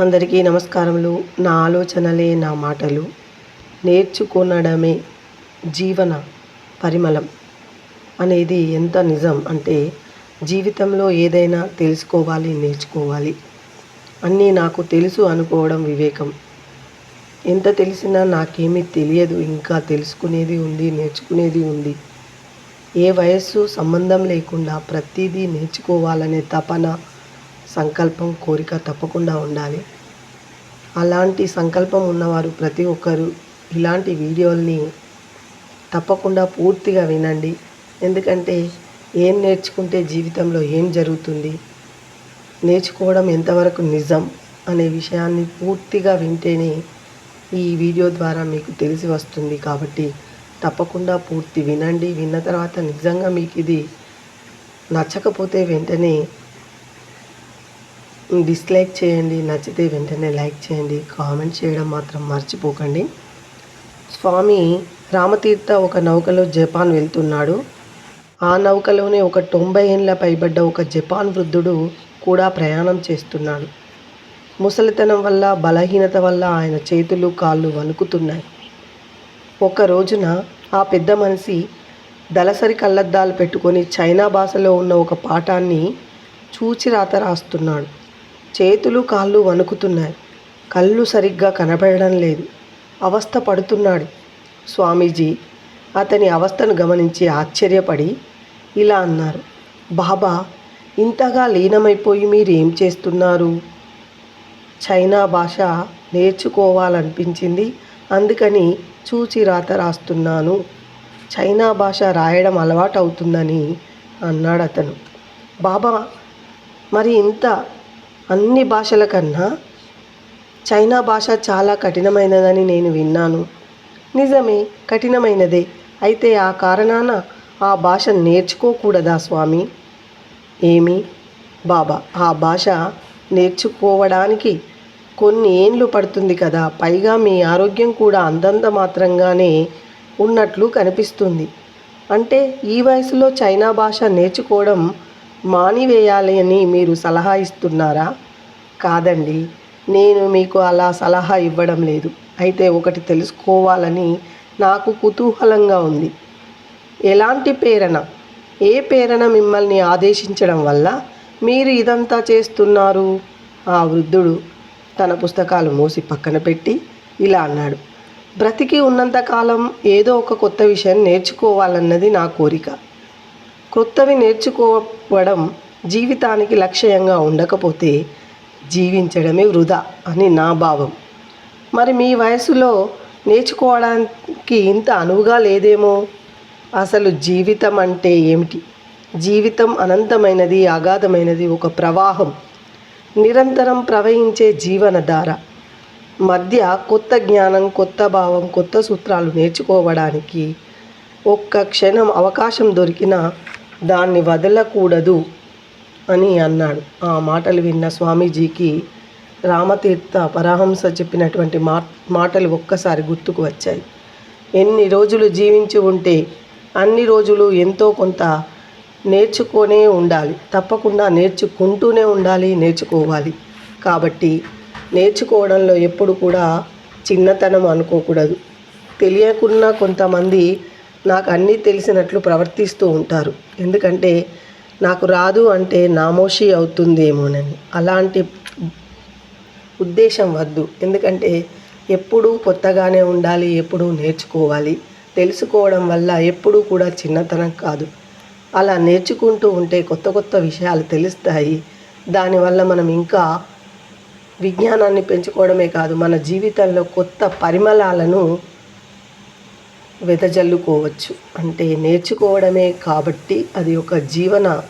అందరికీ నమస్కారములు. నా ఆలోచనలే నా మాటలు. నేర్చుకొనడమే జీవన పరిమళం అనేది ఎంత నిజం అంటే జీవితంలో ఏదైనా తెలుసుకోవాలి నేర్చుకోవాలి. అన్నీ నాకు తెలుసు అనుకోవడం వివేకం. ఎంత తెలిసినా నాకేమీ తెలియదు ఇంకా తెలుసుకునేది ఉంది నేర్చుకునేది ఉంది. ఏ వయస్సు సంబంధం లేకుండా ప్రతిదీ నేర్చుకోవాలనే తపన సంకల్పం కోరిక తప్పకుండా ఉండాలి. అలాంటి సంకల్పం ఉన్నవారు ప్రతి ఒక్కరు ఇలాంటి వీడియోల్ని తప్పకుండా పూర్తిగా వినండి. ఎందుకంటే ఏం నేర్చుకుంటే జీవితంలో ఏం జరుగుతుంది? నేర్చుకోవడం ఎంతవరకు నిజం? అనే విషయాన్ని పూర్తిగా వింటేనే ఈ వీడియో ద్వారా మీకు తెలిసి వస్తుంది. కాబట్టి తప్పకుండా పూర్తి వినండి. విన్న తర్వాత నిజంగా మీకు ఇది నచ్చకపోతే వెంటనే డిస్లైక్ చేయండి నచ్చితే వెంటనే లైక్ చేయండి కామెంట్ చేయడం మాత్రం మర్చిపోకండి. స్వామి రామతీర్థ ఒక నౌకలో జపాన్ వెళ్తున్నాడు. ఆ నౌకలోనే ఒక తొంభై ఏళ్ళ పైబడ్డ ఒక జపాన్ వృద్ధుడు కూడా ప్రయాణం చేస్తున్నాడు. ముసలితనం వల్ల బలహీనత వల్ల ఆయన చేతులు కాళ్ళు వణుకుతున్నాయి. ఒక రోజున ఆ పెద్ద మనిషి దళసరి కళ్ళద్దాలు పెట్టుకొని చైనా భాషలో ఉన్న ఒక పాఠాన్ని చూచి రాత రాస్తున్నాడు. చేతులు కాళ్ళు వణుకుతున్నాయి. కళ్ళు సరిగ్గా కనబడడం లేదు. అవస్థ పడుతున్నాడు స్వామీజీ. అతని అవస్థను గమనించి ఆశ్చర్యపడి ఇలా అన్నారు. బాబా ఇంతగా లీనమైపోయి మీరు ఏం చేస్తున్నారు? చైనా భాష నేర్చుకోవాలనిపించింది. అందుకని చూచి రాత రాస్తున్నాను. చైనా భాష రాయడం అలవాటు అవుతుందని అన్నాడు అతను బాబా మరి ఇంత అన్ని భాషల కన్నా చైనా భాష చాలా కఠినమైనదని నేను విన్నాను. నిజమే కఠినమైనదే. అయితే ఆ కారణాన ఆ భాష నేర్చుకోకూడదా స్వామి? ఏమి? బాబా ఆ భాష నేర్చుకోవడానికి కొన్ని ఏండ్లు పడుతుంది కదా. పైగా మీ ఆరోగ్యం కూడా అందంత మాత్రంగానే ఉన్నట్లు కనిపిస్తుంది. అంటే ఈ వయసులో చైనా భాష నేర్చుకోవడం మానివేయాలి అని మీరు సలహా ఇస్తున్నారా? కాదండి. నేను మీకు అలా సలహా ఇవ్వడం లేదు. అయితే ఒకటి తెలుసుకోవాలని నాకు కుతూహలంగా ఉంది. ఎలాంటి ప్రేరణ? ఏ ప్రేరణ మిమ్మల్ని ఆదేశించడం వల్ల మీరు ఇదంతా చేస్తున్నారు? ఆ వృద్ధుడు తన పుస్తకాలు మూసి పక్కన పెట్టి ఇలా అన్నాడు. బ్రతికి ఉన్నంతకాలం ఏదో ఒక కొత్త విషయం నేర్చుకోవాలన్నది నా కోరిక. క్రొత్తవి నేర్చుకోవడం జీవితానికి లక్ష్యంగా ఉండకపోతే జీవించడమే వృధా అని నా భావం. మరి మీ వయసులో నేర్చుకోవడానికి ఇంత అనువుగా లేదేమో? అసలు జీవితం అంటే ఏమిటి? జీవితం అనంతమైనది అగాధమైనది ఒక ప్రవాహం. నిరంతరం ప్రవహించే జీవనధార మధ్య కొత్త జ్ఞానం కొత్త భావం కొత్త సూత్రాలు నేర్చుకోవడానికి ఒక్క క్షణం అవకాశం దొరికినా దాన్ని వదలకూడదు అని అన్నాడు. ఆ మాటలు విన్న స్వామీజీకి రామతీర్థ పరహంస చెప్పినటువంటి మా మాటలు ఒక్కసారి గుర్తుకు వచ్చాయి. ఎన్ని రోజులు జీవించి ఉంటే అన్ని రోజులు ఎంతో కొంత నేర్చుకొనే ఉండాలి. తప్పకుండా నేర్చుకుంటూనే ఉండాలి నేర్చుకోవాలి. కాబట్టి నేర్చుకోవడంలో ఎప్పుడు కూడా చిన్నతనం అనుకోకూడదు. తెలియకున్నా కొంతమంది నాకు అన్నీ తెలిసినట్లు ప్రవర్తిస్తూ ఉంటారు. ఎందుకంటే నాకు రాదు అంటే నామోషి అవుతుందేమోనని. అలాంటి ఉద్దేశం వద్దు. ఎందుకంటే ఎప్పుడూ కొత్తగానే ఉండాలి ఎప్పుడూ నేర్చుకోవాలి. తెలుసుకోవడం వల్ల ఎప్పుడూ కూడా చిన్నతనం కాదు. అలా నేర్చుకుంటూ ఉంటే కొత్త కొత్త విషయాలు తెలుస్తాయి. దానివల్ల మనం ఇంకా విజ్ఞానాన్ని పెంచుకోవడమే కాదు మన జీవితంలో కొత్త పరిమళాలను వెదజల్లుకోవచ్చు. అంటే నేర్చుకోవడమే కాబట్టి అది ఒక జీవన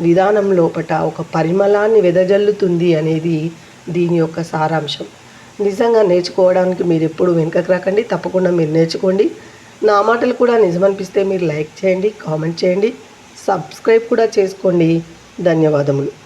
విధానం లోపట ఒక పరిమళాన్ని వెదజల్లుతుంది అనేది దీని యొక్క సారాంశం. నిజంగా నేర్చుకోవడానికి మీరు ఎప్పుడు వెనుకకు రాకండి. తప్పకుండా మీరు నేర్చుకోండి. నా మాటలు కూడా నిజమనిపిస్తే మీరు లైక్ చేయండి కామెంట్ చేయండి. సబ్స్క్రైబ్ కూడా చేసుకోండి. ధన్యవాదములు.